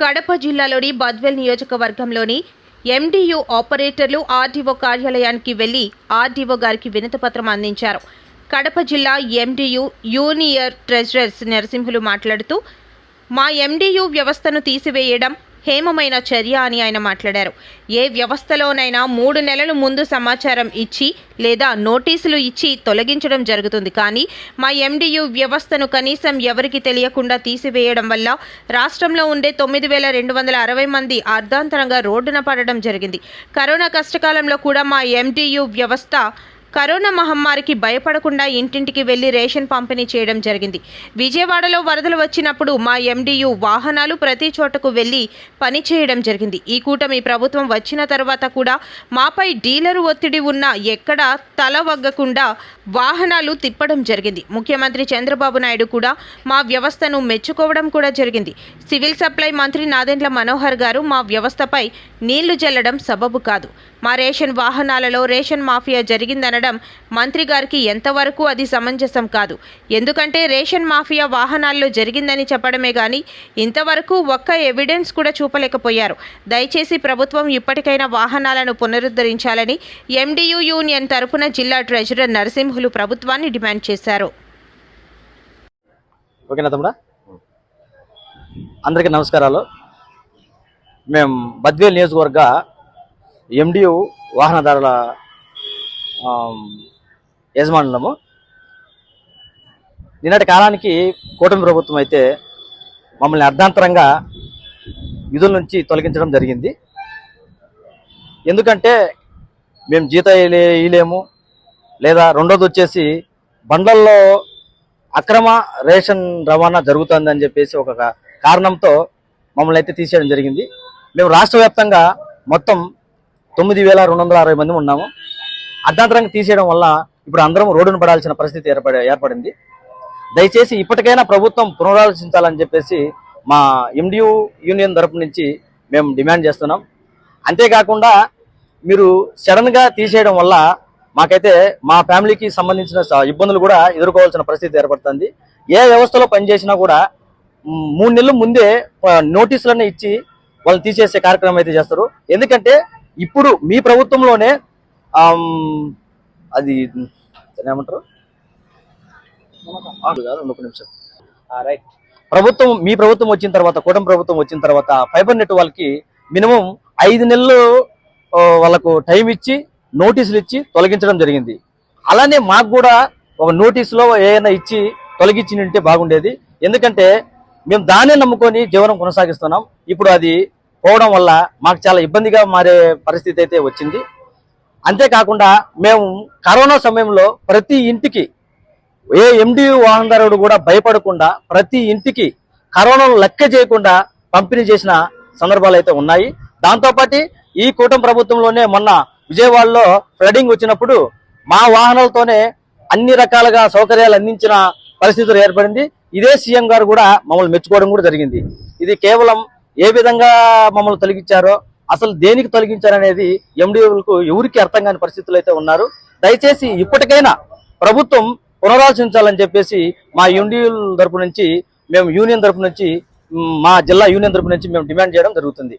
కడప జిల్లాలోని బద్వెల్ నియోజకవర్గంలోని ఎండియు ఆపరేటర్లు ఆర్డీఓ కార్యాలయానికి వెళ్ళి ఆర్డీఓ గారికి వినతిపత్రం అందించారు. కడప జిల్లా ఎండియు యూనియర్ ట్రెజరర్స్ నరసింహులు మాట్లాడుతూ మా ఎండియు వ్యవస్థను తీసివేయడం హేమమైన చర్య అని ఆయన మాట్లాడారు. ఏ వ్యవస్థలోనైనా మూడు నెలల ముందు సమాచారం ఇచ్చి లేదా నోటీసులు ఇచ్చి తొలగించడం జరుగుతుంది. కానీ మా ఎండియు వ్యవస్థను కనీసం ఎవరికి తెలియకుండా తీసివేయడం వల్ల రాష్ట్రంలో ఉండే తొమ్మిది వేల రెండు వందల అరవై మంది అర్ధాంతరంగా రోడ్డున పడడం జరిగింది. కరోనా కష్టకాలంలో కూడా మా ఎండియు వ్యవస్థ కరోనా మహమ్మారికి భయపడకుండా ఇంటింటికి వెళ్ళి రేషన్ పంపిణీ చేయడం జరిగింది. విజయవాడలో వరదలు వచ్చినప్పుడు మా ఎండియు వాహనాలు ప్రతి చోటకు వెళ్ళి పని చేయడం జరిగింది. ఈ కూటమి ప్రభుత్వం వచ్చిన తర్వాత కూడా మాపై డీలరు ఒత్తిడి ఉన్న ఎక్కడా తల వగ్గకుండా వాహనాలు తిప్పడం జరిగింది. ముఖ్యమంత్రి చంద్రబాబు నాయుడు కూడా మా వ్యవస్థను మెచ్చుకోవడం కూడా జరిగింది. సివిల్ సప్లై మంత్రి నాదెండ్ల మనోహర్ గారు మా వ్యవస్థపై నీళ్ళు జల్లడం సబబు కాదు. మా రేషన్ వాహనాలలో రేషన్ మాఫియా జరిగిందన అనడం మంత్రి గారికి ఎంతవరకు అది సమంజసం కాదు. ఎందుకంటే రేషన్ మాఫియా వాహనాల్లో జరిగిందని చెప్పడమే కానీ ఇంతవరకు ఒక్క ఎవిడెన్స్ కూడా చూపలేకపోయారు. దయచేసి ప్రభుత్వం ఇప్పటికైనా వాహనాలను పునరుద్ధరించాలని ఎండియు యూనియన్ తరపున జిల్లా ట్రెజరర్ నరసింహులు ప్రభుత్వాన్ని డిమాండ్ చేశారు. ఓకేనా తమ్ముడా? అందరికీ నమస్కారాలు. మేము బద్వేల్ నియోజకవర్గ ఎండియు వాహనదారుల యజమానులము. నిన్నటి కాలానికి కూటమి ప్రభుత్వం అయితే మమ్మల్ని అర్ధాంతరంగా విధుల నుంచి తొలగించడం జరిగింది. ఎందుకంటే మేము జీతం ఇయలేము లేదా రెండోది వచ్చేసి బండ్లల్లో అక్రమ రేషన్ రవాణా జరుగుతుందని చెప్పేసి ఒక కారణంతో మమ్మల్ని అయితే తీసేయడం జరిగింది. మేము రాష్ట్ర వ్యాప్తంగా మొత్తం తొమ్మిది వేల రెండు వందల అరవై మంది ఉన్నాము. అర్ధాంతరంగా తీసేయడం వల్ల ఇప్పుడు అందరం రోడ్డున పడాల్సిన పరిస్థితి ఏర్పడి ఏర్పడింది. దయచేసి ఇప్పటికైనా ప్రభుత్వం పునరాలోచించాలని చెప్పేసి మా ఎండియూ యూనియన్ తరపు నుంచి మేము డిమాండ్ చేస్తున్నాం. అంతేకాకుండా మీరు సడన్గా తీసేయడం వల్ల మాకైతే మా ఫ్యామిలీకి సంబంధించిన ఇబ్బందులు కూడా ఎదుర్కోవాల్సిన పరిస్థితి ఏర్పడుతుంది. ఏ వ్యవస్థలో పనిచేసినా కూడా మూడు నెలల ముందే నోటీసులన్నీ ఇచ్చి వాళ్ళు తీసేసే కార్యక్రమం అయితే చేస్తారు. ఎందుకంటే ఇప్పుడు మీ ప్రభుత్వంలోనే అది ఏమంటారు? ఒక నిమిషం. రైట్. ప్రభుత్వం మీ ప్రభుత్వం వచ్చిన తర్వాత కూటమి ప్రభుత్వం వచ్చిన తర్వాత ఫైబర్ నెట్ వాళ్ళకి మినిమం ఐదు నెలలు వాళ్ళకు టైం ఇచ్చి నోటీసులు ఇచ్చి తొలగించడం జరిగింది. అలానే మాకు కూడా ఒక నోటీసులో ఏదైనా ఇచ్చి తొలగించి ఉంటే బాగుండేది. ఎందుకంటే మేము దాన్నే నమ్ముకొని జీవనం కొనసాగిస్తున్నాం. ఇప్పుడు అది పోవడం వల్ల మాకు చాలా ఇబ్బందిగా మారే పరిస్థితి అయితే వచ్చింది. అంతేకాకుండా మేము కరోనా సమయంలో ప్రతి ఇంటికి ఏ ఎండి వాహనదారుడు కూడా భయపడకుండా ప్రతి ఇంటికి కరోనాను లెక్క చేయకుండా పంపిణీ చేసిన సందర్భాలు అయితే ఉన్నాయి. దాంతోపాటు ఈ కూటమి ప్రభుత్వంలోనే మొన్న విజయవాడలో ఫ్లడింగ్ వచ్చినప్పుడు మా వాహనాలతోనే అన్ని రకాలుగా సౌకర్యాలు అందించిన పరిస్థితులు ఏర్పడింది. ఇదే సీఎం గారు కూడా మమ్మల్ని మెచ్చుకోవడం కూడా జరిగింది. ఇది కేవలం ఏ విధంగా మమ్మల్ని తొలగించారో అసలు దేనికి తొలగించారనేది ఎండిఓలకు ఎవరికి అర్థం కాని పరిస్థితులు అయితే ఉన్నారు. దయచేసి ఇప్పటికైనా ప్రభుత్వం పునరాలోచించాలని చెప్పేసి మా యూనియన్ తరపు నుంచి మేము యూనియన్ తరపు నుంచి మా జిల్లా యూనియన్ తరపు నుంచి మేము డిమాండ్ చేయడం జరుగుతుంది.